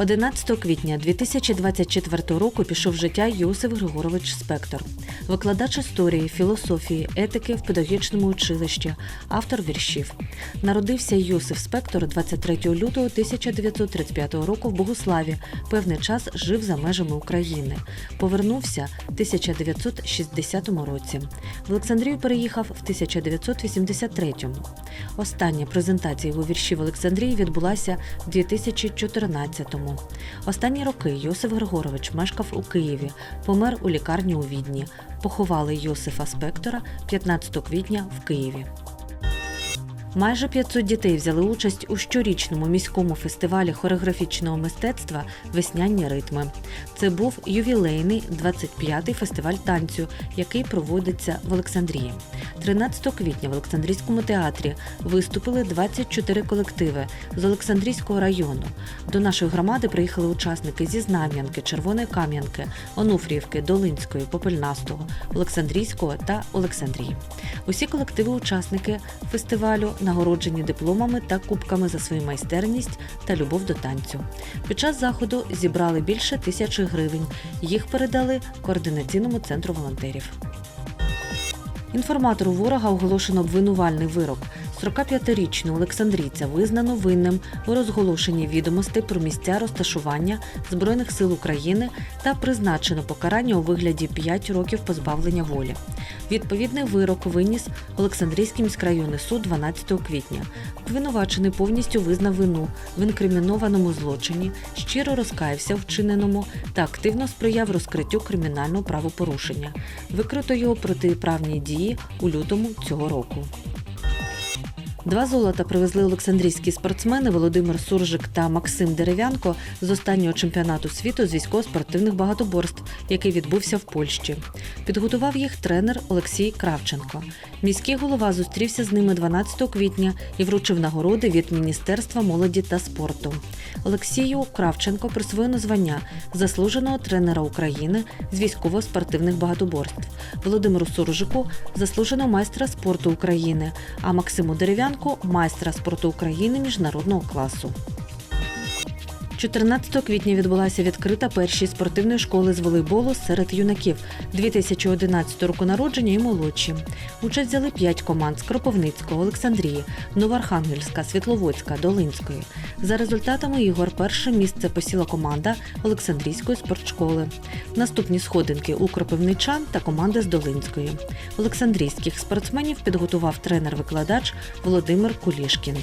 11 квітня 2024 року пішов життя Йосиф Григорович Спектор, викладач історії, філософії, етики в педагогічному училищі, автор віршів. Народився Йосиф Спектор 23 лютого 1935 року в Богуславі. Певний час жив за межами України. Повернувся в 1960 році. В Олександрію переїхав в 1983. Остання презентація його віршів Олександрії відбулася в 2014-му. Останні роки Йосиф Григорович мешкав у Києві, помер у лікарні у Відні. Поховали Йосифа Спектора 15 квітня в Києві. Майже 500 дітей взяли участь у щорічному міському фестивалі хореографічного мистецтва Весняні ритми. Це був ювілейний 25-й фестиваль танцю, який проводиться в Олександрії. 13 квітня в Олександрійському театрі виступили 24 колективи з Олександрійського району. До нашої громади приїхали учасники зі Знам'янки, Червоної Кам'янки, Онуфріївки, Долинської, Попельнастого, Олександрійського та Олександрії. Усі колективи-учасники фестивалю нагороджені дипломами та кубками за свою майстерність та любов до танцю. Під час заходу зібрали більше тисячі гривень. Їх передали координаційному центру волонтерів. Інформатору ворога оголошено обвинувальний вирок. 45-річного Олександрійця визнано винним у розголошенні відомостей про місця розташування Збройних сил України та призначено покарання у вигляді 5 років позбавлення волі. Відповідний вирок виніс Олександрійський міськрайонний суд 12 квітня. Обвинувачений повністю визнав вину в інкримінованому злочині, щиро розкаявся вчиненому та активно сприяв розкриттю кримінального правопорушення. Викрито його протиправні дії у лютому цього року. Два золота привезли олександрійські спортсмени Володимир Суржик та Максим Дерев'янко з останнього чемпіонату світу з військово-спортивних багатоборств, який відбувся в Польщі. Підготував їх тренер Олексій Кравченко. Міський голова зустрівся з ними 12 квітня і вручив нагороди від Міністерства молоді та спорту. Олексію Кравченко присвоєно звання заслуженого тренера України з військово-спортивних багатоборств. Володимиру Суржику заслуженого майстра спорту України, а Максиму Дерев'янку майстра спорту України міжнародного класу. 14 квітня відбулася відкрита першій спортивної школи з волейболу серед юнаків 2011 року народження і молодші. Участь взяли 5 команд з Кропивницького, Олександрії, Новоархангельська, Світловодська, Долинської. За результатами ігор перше місце посіла команда Олександрійської спортшколи. Наступні сходинки у Кропивничан та команди з Долинської. Олександрійських спортсменів підготував тренер-викладач Володимир Кулішкін.